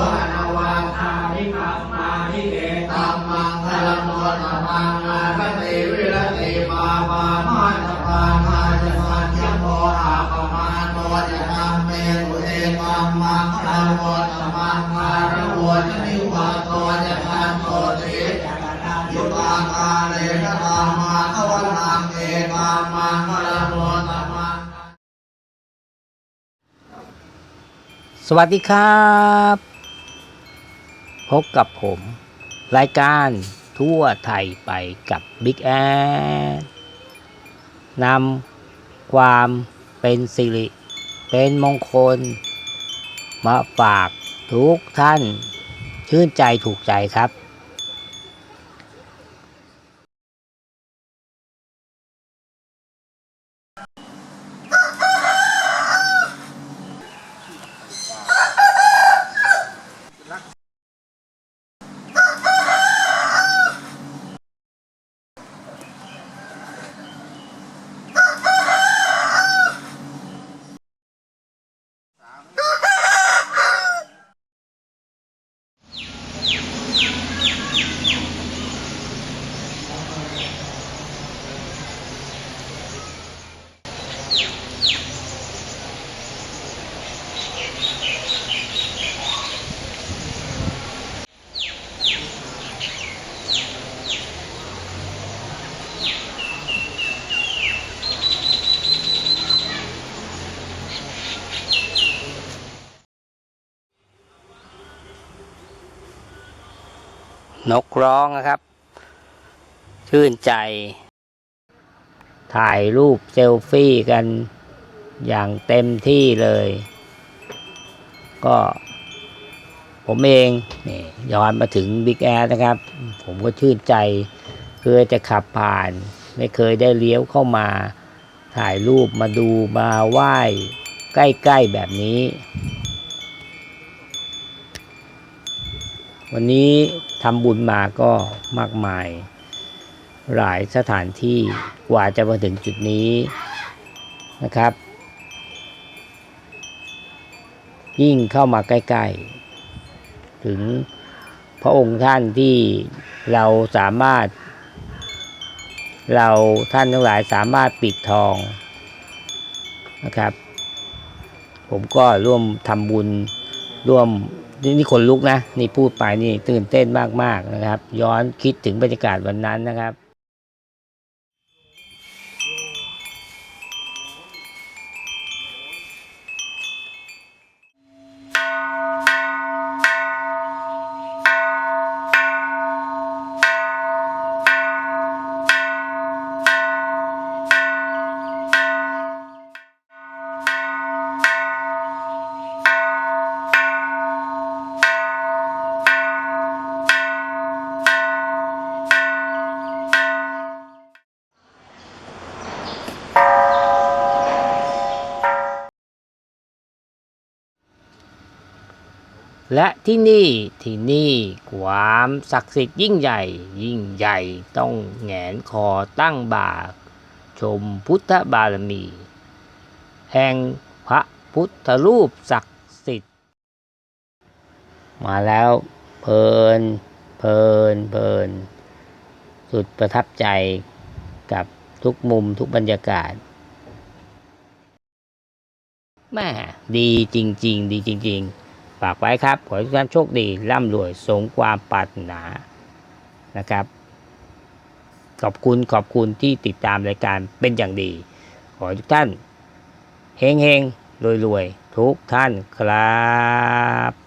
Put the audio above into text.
อนวาทานิคัมมานิเกตัมมังคลโมตมังอารติวิรติมามามาจมัมาปาจะมตุเอมัมงคลโมตมัระนิวาโจะพันโตุเลนตามาขวันอตั้มมัสวัสดีครับ พบกับผม รายการทั่วไทยไปกับบิ๊กแอนนำความเป็นสิริ เป็นมงคล มาฝากทุกท่าน ชื่นใจถูกใจครับ นกร้องนะครับ ชื่นใจ ถ่ายรูปเซลฟี่กันอย่างเต็มที่เลย ก็ ผมเองนี่ย้อนมาถึงบิ๊กแอนะครับ ผมก็ชื่นใจเพื่อจะขับผ่าน ไม่เคยได้เลี้ยวเข้ามา ถ่ายรูปมาดูมาไหว้ ใกล้ ๆ แบบนี้ วันนี้ทำบุญมาก็มากมาย หลายสถานที่กว่าจะมาถึงจุดนี้นะครับ ยิ่งเข้ามาใกล้ ๆ ถึงพระองค์ท่านที่เราสามารถ เราท่านทั้งหลายสามารถปิดทองนะครับ ผมก็ร่วมทำบุญร่วม นี่นี่คนลุกนะ นี่พูดไปนี่ตื่นเต้นมากๆนะครับ ย้อนคิดถึงบรรยากาศวันนั้นนะครับ และที่นี่ที่นี่ความศักดิ์สิทธิ์ยิ่งใหญ่ ยิ่งใหญ่ต้องแหงนคอตั้งบ่า ชมพุทธบารมี แห่งพระพุทธรูปศักดิ์สิทธิ์ มาแล้วเพลิน เพลิน เพลิน สุดประทับใจกับทุกมุมทุกบรรยากาศแม่ดีจริง ๆ ดีจริง ๆ ฝากไว้ครับ ขอให้ทุกท่านโชคดีร่ำรวยสงความปรารถนานะครับ ขอบคุณขอบคุณที่ติดตามรายการเป็นอย่างดี ขอให้ทุกท่านเฮงเฮงรวยรวยทุกท่านครับ